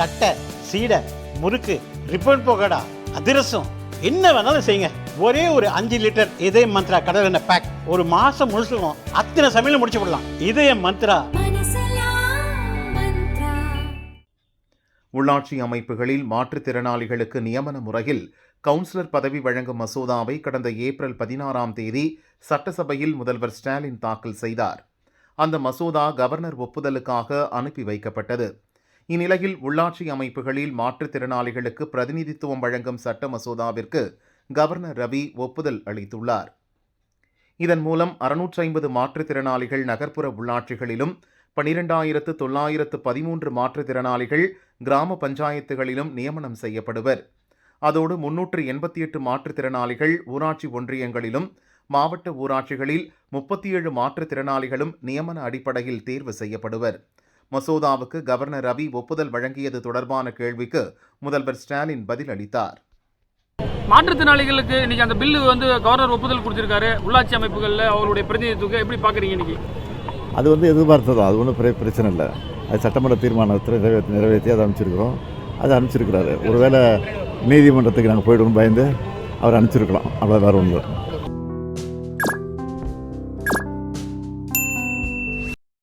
தட்டை சீடை முறுக்கு ரிப்பன் போகடா அதிரசம் என்ன வேணாலும் செய்யுங்க. ஒரே ஒரு அஞ்சு லிட்டர் இதய மந்த்ரா கடல் எண்ணெய் பேக் ஒரு மாசம் முழுசுக்கும் அத்தனை சமையல் முடிச்சு விடலாம். இதய மந்த்ரா. உள்ளாட்சி அமைப்புகளில் மாற்றுத்திறனாளிகளுக்கு நியமன முறையில் கவுன்சிலர் பதவி வழங்கும் மசோதாவை கடந்த ஏப்ரல் பதினாறாம் தேதி சட்டசபையில் முதல்வர் ஸ்டாலின் தாக்கல் செய்தார். அந்த மசோதா கவர்னர் ஒப்புதலுக்காக அனுப்பி வைக்கப்பட்டது. இந்நிலையில் உள்ளாட்சி அமைப்புகளில் மாற்றுத்திறனாளிகளுக்கு பிரதிநிதித்துவம் வழங்கும் சட்ட மசோதாவிற்கு கவர்னர் ரவி ஒப்புதல் அளித்துள்ளார். இதன் மூலம் அறுநூற்றி ஐம்பது மாற்றுத்திறனாளிகள் நகர்ப்புற உள்ளாட்சிகளிலும் பனிரெண்டாயிரத்து தொள்ளாயிரத்து பதிமூன்று மாற்றுத்திறனாளிகள் கிராம பஞ்சாயத்துகளிலும் நியமனம் செய்யப்படுவர். அதோடு முன்னூற்று எண்பத்தி எட்டு மாற்றுத்திறனாளிகள் ஊராட்சி ஒன்றியங்களிலும் மாவட்ட ஊராட்சிகளில் முப்பத்தி ஏழு மாற்றுத்திறனாளிகளும் நியமன அடிப்படையில் தேர்வு செய்யப்படுவர். மசோதாவுக்கு கவர்னர் ரவி ஒப்புதல் வழங்கியது தொடர்பான கேள்விக்கு முதல்வர் ஸ்டாலின் பதிலளித்தார். மாற்றுத்திறனாளிகளுக்கு இன்னைக்கு அந்த பில்லு வந்து கவர்னர் ஒப்புதல் கொடுத்திருக்காரு. உள்ளாட்சி அமைப்புகளில் அவருடைய பிரதிநிதித்துவம் எப்படி பார்க்குறீங்க இன்னைக்கு? அது வந்து எதிர்பார்த்தது? அது ஒன்றும் பெரிய பிரச்சனை இல்லை. அது சட்டமன்ற தீர்மானத்தில் நிறைவேற்றி நிறைவேற்றி அதை அனுப்பிச்சிருக்கிறோம். அதை அனுப்பிச்சிருக்கிறாரு. ஒருவேளை நீதிமன்றத்துக்கு நாங்கள் போய்டுவோம் பயந்து அவர் அனுப்பிச்சிருக்கலாம். அவ்வளோ வேறு ஒன்று